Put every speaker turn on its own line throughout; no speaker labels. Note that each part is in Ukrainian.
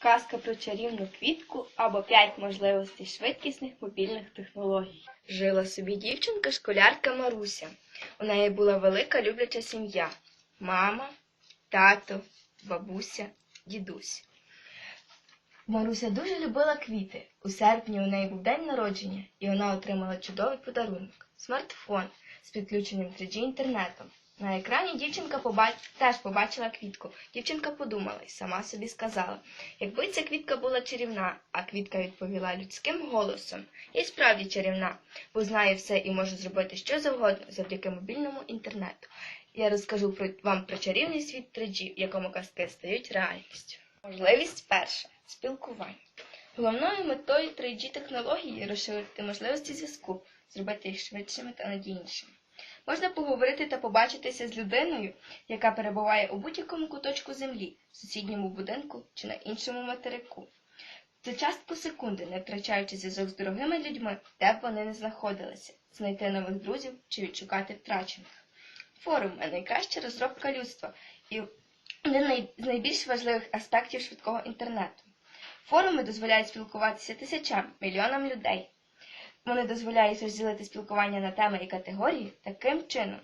Казка про чарівну квітку або п'ять можливостей швидкісних мобільних технологій. Жила собі дівчинка школярка Маруся. У неї була велика любляча сім'я: мама, тато, бабуся, дідусь. Маруся дуже любила квіти. У серпні у неї був день народження, і вона отримала чудовий подарунок смартфон з підключеним 3G інтернетом. На екрані дівчинка побач... теж побачила квітку. Дівчинка подумала і сама собі сказала, якби ця квітка була чарівна, а квітка відповіла людським голосом. Й справді чарівна, бо знає все і може зробити що завгодно завдяки мобільному інтернету. Я розкажу про... вам про чарівний світ 3G, в якому казки стають реальністю. Можливість перша спілкування. Головною метою 3G технології розширити можливості зв'язку, зробити їх швидшими та надійнішими. Можна поговорити та побачитися з людиною, яка перебуває у будь-якому куточку землі, в сусідньому будинку чи на іншому материку. За частку секунди, не втрачаючи зв'язок з дорогими людьми, де б вони не знаходилися, знайти нових друзів чи відшукати втрачених. Форуми найкраща розробка людства і один з найбільш важливих аспектів швидкого інтернету. Форуми дозволяють спілкуватися тисячам, мільйонам людей. Вони дозволяють розділити спілкування на теми і категорії таким чином.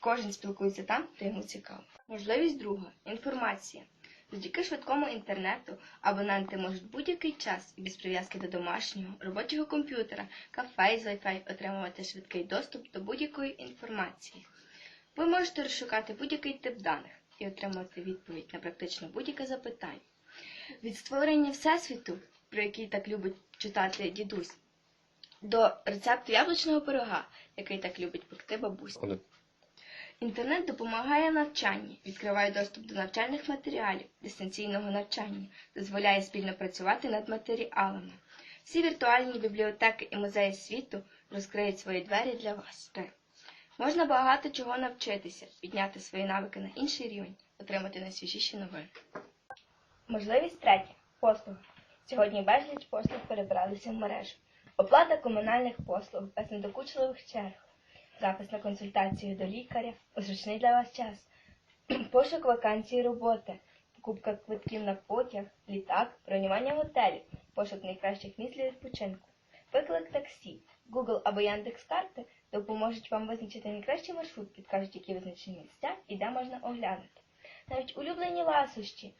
Кожен спілкується там, де йому цікаво. Можливість друга інформація. Завдяки швидкому інтернету абоненти можуть будь-який час і без прив'язки до домашнього, робочого комп'ютера, кафе з Wi-Fi отримувати швидкий доступ до будь-якої інформації. Ви можете розшукати будь-який тип даних і отримати відповідь на практично будь-яке запитання. Від створення Всесвіту, про який так любить читати дідусь, до рецепту яблучного пирога, який так любить пекти бабуся. Інтернет допомагає навчанні, відкриває доступ до навчальних матеріалів, дистанційного навчання, дозволяє спільно працювати над матеріалами. Всі віртуальні бібліотеки і музеї світу розкриють свої двері для вас. Можна багато чого навчитися, підняти свої навики на інший рівень, отримати найсвіжіші новини. Можливість третя послуги. Сьогодні безліч послуг перебралися в мережу. Оплата комунальних послуг без недокучливих черг, запис на консультацію до лікаря, зручний для вас час, пошук вакансій роботи, покупка квитків на потяг, літак, бронювання готелів, пошук найкращих місць для відпочинку, виклик таксі, Google або Яндекс.Карти допоможуть вам визначити найкращий маршрут, підкажуть, які визначені місця і де можна оглянути. Навіть улюблені ласощі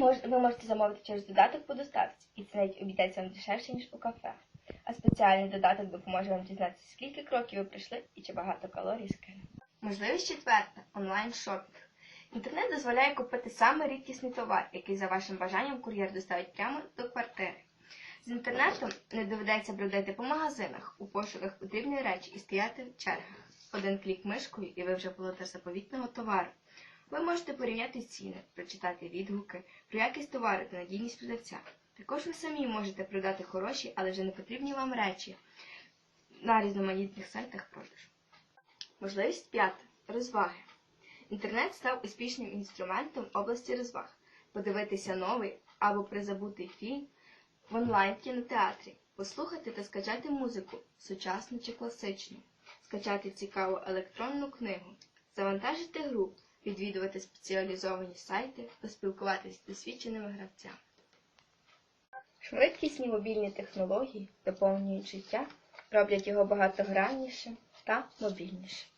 ви можете замовити через додаток по доставці, і це навіть обійдеться вам дешевше, ніж у кафе. А спеціальний додаток допоможе вам дізнатися, скільки кроків ви пройшли і чи багато калорій скинули. Можливість четверта онлайн шопінг. Інтернет дозволяє купити саме рідкісний товар, який за вашим бажанням кур'єр доставить прямо до квартири. З інтернетом не доведеться бродити по магазинах у пошуках потрібної речі і стояти в чергах. Один клік мишкою, і ви вже володар заповітного товару. Ви можете порівняти ціни, прочитати відгуки, про якість товару та надійність продавця. Також ви самі можете продати хороші, але вже не потрібні вам речі на різноманітних сайтах продажу. Можливість п'ята. Розваги. Інтернет став успішним інструментом області розваг. Подивитися новий або призабутий фільм в онлайн-кінотеатрі, послухати та скачати музику, сучасну чи класичну, скачати цікаву електронну книгу, завантажити гру, відвідувати спеціалізовані сайти, поспілкуватися з досвідченими гравцями. Швидкісні мобільні технології доповнюють життя, роблять його багатограннішим та мобільнішим.